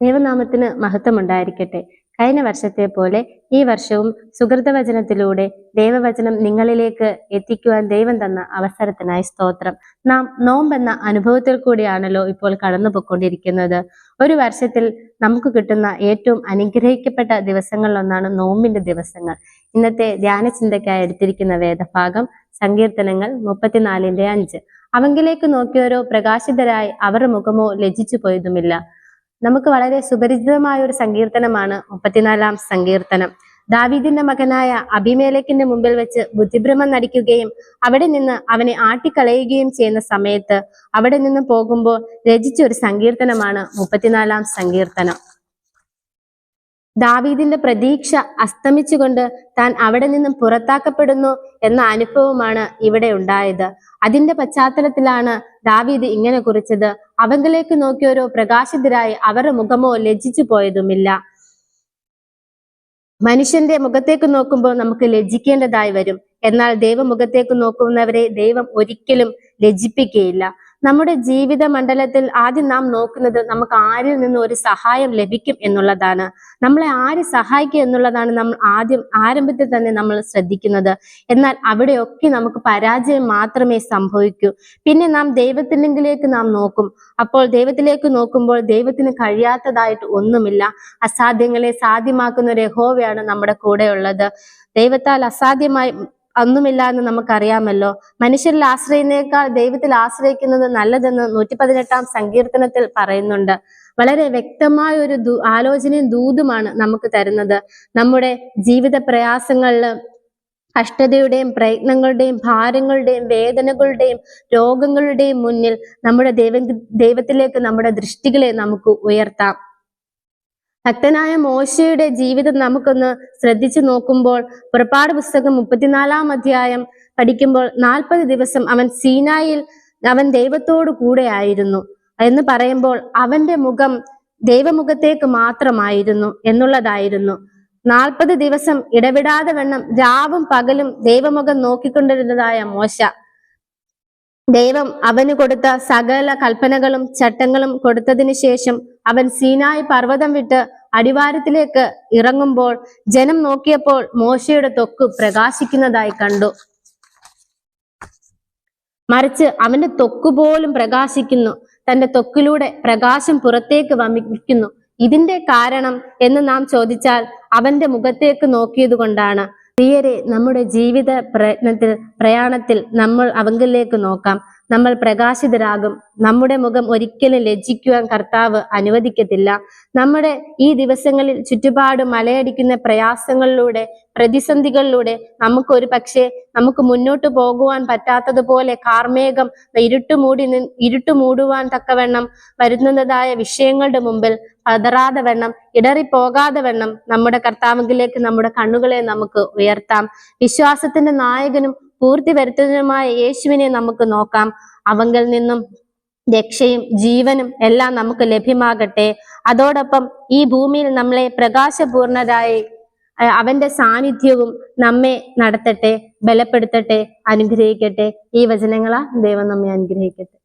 ദൈവനാമത്തിന് മഹത്വമുണ്ടായിരിക്കട്ടെ. കഴിഞ്ഞ വർഷത്തെ പോലെ ഈ വർഷവും സുഹൃതവചനത്തിലൂടെ ദൈവവചനം നിങ്ങളിലേക്ക് എത്തിക്കുവാൻ ദൈവം തന്ന അവസരത്തിനായി സ്തോത്രം. നാം നോമ്പെന്ന അനുഭവത്തിൽ കൂടിയാണല്ലോ ഇപ്പോൾ കടന്നുപോയിക്കൊണ്ടിരിക്കുന്നത്. ഒരു വർഷത്തിൽ നമുക്ക് കിട്ടുന്ന ഏറ്റവും അനുഗ്രഹിക്കപ്പെട്ട ദിവസങ്ങളിലൊന്നാണ് നോമ്പിന്റെ ദിവസങ്ങൾ. ഇന്നത്തെ ധ്യാന ചിന്തയ്ക്കായി എടുത്തിരിക്കുന്ന വേദഭാഗം സങ്കീർത്തനങ്ങൾ മുപ്പത്തിനാലിന്റെ അഞ്ച്. അവങ്കിലേക്ക് നോക്കിയവരോ പ്രകാശിതരായി അവരുടെ മുഖമോ ലജിച്ചു പോയതുമില്ല നമുക്ക് വളരെ സുപരിചിതമായ ഒരു സങ്കീർത്തനമാണ് മുപ്പത്തിനാലാം സങ്കീർത്തനം. ദാവീദിന്റെ മകനായ അഭിമേലക്കിന്റെ മുമ്പിൽ വെച്ച് ബുദ്ധിഭ്രമം നടിക്കുകയും അവിടെ നിന്ന് അവനെ ആട്ടിക്കളയുകയും ചെയ്യുന്ന സമയത്ത് അവിടെ നിന്ന് പോകുമ്പോൾ രചിച്ച ഒരു സങ്കീർത്തനമാണ് മുപ്പത്തിനാലാം സങ്കീർത്തനം. ദാവീദിന്റെ പ്രതീക്ഷ അസ്തമിച്ചുകൊണ്ട് താൻ അവിടെ നിന്നും പുറത്താക്കപ്പെടുന്നു എന്ന അനുഭവമാണ് ഇവിടെ ഉണ്ടായത്. അതിന്റെ പശ്ചാത്തലത്തിലാണ് ദാവീദ് ഇങ്ങനെ കുറിച്ചത്. അവങ്കിലേക്ക് നോക്കിയോരോ പ്രകാശിതരായി അവരുടെ മുഖമോ ലജ്ജിച്ചു പോയതുമില്ല. മനുഷ്യന്റെ മുഖത്തേക്ക് നോക്കുമ്പോൾ നമുക്ക് ലജ്ജിക്കേണ്ടതായി വരും. എന്നാൽ ദൈവമുഖത്തേക്ക് നോക്കുന്നവരെ ദൈവം ഒരിക്കലും ലജ്ജിപ്പിക്കുകയില്ല. നമ്മുടെ ജീവിത മണ്ഡലത്തിൽ ആദ്യം നാം നോക്കുന്നത് നമുക്ക് ആരിൽ നിന്ന് ഒരു സഹായം ലഭിക്കും എന്നുള്ളതാണ്. നമ്മളെ ആര് സഹായിക്കും എന്നുള്ളതാണ് നമ്മൾ ആദ്യം ആരംഭത്തിൽ തന്നെ നമ്മൾ ശ്രദ്ധിക്കുന്നത്. എന്നാൽ അവിടെയൊക്കെ നമുക്ക് പരാജയം മാത്രമേ സംഭവിക്കൂ. പിന്നെ നാം ദൈവത്തിനെങ്കിലേക്ക് നാം നോക്കും. അപ്പോൾ ദൈവത്തിലേക്ക് നോക്കുമ്പോൾ ദൈവത്തിന് കഴിയാത്തതായിട്ട് ഒന്നുമില്ല. അസാധ്യങ്ങളെ സാധ്യമാക്കുന്ന ഒരു യഹോവയാണ് നമ്മുടെ കൂടെയുള്ളത്. ദൈവത്താൽ അസാധ്യമായി ഒന്നുമില്ല എന്ന് നമുക്കറിയാമല്ലോ. മനുഷ്യരിൽ ആശ്രയിനേക്കാൾ ദൈവത്തിൽ ആശ്രയിക്കുന്നത് നല്ലതെന്ന് നൂറ്റി പതിനെട്ടാം സങ്കീർത്തനത്തിൽ പറയുന്നുണ്ട്. വളരെ വ്യക്തമായ ഒരു ആലോചനയും ദൂതുമാണ് നമുക്ക് തരുന്നത്. നമ്മുടെ ജീവിത പ്രയാസങ്ങളിൽ കഷ്ടതയുടെയും പ്രയത്നങ്ങളുടെയും ഭാരങ്ങളുടെയും വേദനകളുടെയും രോഗങ്ങളുടെയും മുന്നിൽ നമ്മുടെ ദൈവ ദൈവത്തിലേക്ക് നമ്മുടെ ദൃഷ്ടികളെ നമുക്ക് ഉയർത്താം. ഭക്തനായ മോശയുടെ ജീവിതം നമുക്കൊന്ന് ശ്രദ്ധിച്ചു നോക്കുമ്പോൾ പുറപ്പാട് പുസ്തകം മുപ്പത്തിനാലാം അധ്യായം പഠിക്കുമ്പോൾ നാൽപ്പത് ദിവസം അവൻ സീനായിൽ അവൻ ദൈവത്തോടു കൂടെ ആയിരുന്നു എന്ന് പറയുമ്പോൾ അവന്റെ മുഖം ദൈവമുഖത്തേക്ക് മാത്രമായിരുന്നു എന്നുള്ളതായിരുന്നു. നാൽപ്പത് ദിവസം ഇടവിടാതെ വണ്ണം രാവും പകലും ദൈവമുഖം നോക്കിക്കൊണ്ടിരുന്നതായ മോശ. ദൈവം അവന് കൊടുത്ത സകല കൽപ്പനകളും ചട്ടങ്ങളും കൊടുത്തതിനു ശേഷം അവൻ സീനായി പർവതം വിട്ട് അടിവാരത്തിലേക്ക് ഇറങ്ങുമ്പോൾ ജനം നോക്കിയപ്പോൾ മോശയുടെ തൊക്ക് പ്രകാശിക്കുന്നതായി കണ്ടു. മറിച്ച് അവന്റെ തൊക്ക് പോലും പ്രകാശിക്കുന്നു. തന്റെ തൊക്കിലൂടെ പ്രകാശം പുറത്തേക്ക് വമിക്കുന്നു. ഇതിന്റെ കാരണം എന്ന് നാം ചോദിച്ചാൽ അവന്റെ മുഖത്തേക്ക് നോക്കിയത് കൊണ്ടാണ്. പ്രിയരെ നമ്മുടെ ജീവിത പ്രയത്നത്തിൽ പ്രയാണത്തിൽ നമ്മൾ അവങ്കിലേക്ക് നോക്കാം. നമ്മൾ പ്രകാശിതരാകും. നമ്മുടെ മുഖം ഒരിക്കലും ലജ്ജിക്കുവാൻ കർത്താവ് അനുവദിക്കത്തില്ല. നമ്മുടെ ഈ ദിവസങ്ങളിൽ ചുറ്റുപാട് മലയടിക്കുന്ന പ്രയാസങ്ങളിലൂടെ പ്രതിസന്ധികളിലൂടെ നമുക്ക് ഒരു പക്ഷേ നമുക്ക് മുന്നോട്ട് പോകുവാൻ പറ്റാത്തതുപോലെ കാർമേഘം ഇരുട്ടുമൂടി ഇരുട്ടുമൂടുവാൻ തക്കവണ്ണം വരുന്നതായ വിഷയങ്ങളുടെ മുമ്പിൽ പതറാതെ വണ്ണം ഇടറിപ്പോകാതെ വണ്ണം നമ്മുടെ കർത്താവിലേക്ക് നമ്മുടെ കണ്ണുകളെ നമുക്ക് ഉയർത്താം. വിശ്വാസത്തിന്റെ നായകനും പൂർത്തി വരുത്തുന്നതുമായ യേശുവിനെ നമുക്ക് നോക്കാം. അവങ്കിൽ നിന്നും രക്ഷയും ജീവനും എല്ലാം നമുക്ക് ലഭ്യമാകട്ടെ. അതോടൊപ്പം ഈ ഭൂമിയിൽ നമ്മളെ പ്രകാശപൂർണരായി അവന്റെ സാന്നിധ്യവും നമ്മെ നടത്തട്ടെ ബലപ്പെടുത്തട്ടെ അനുഗ്രഹിക്കട്ടെ. ഈ വചനങ്ങളാ ദൈവം നമ്മെ അനുഗ്രഹിക്കട്ടെ.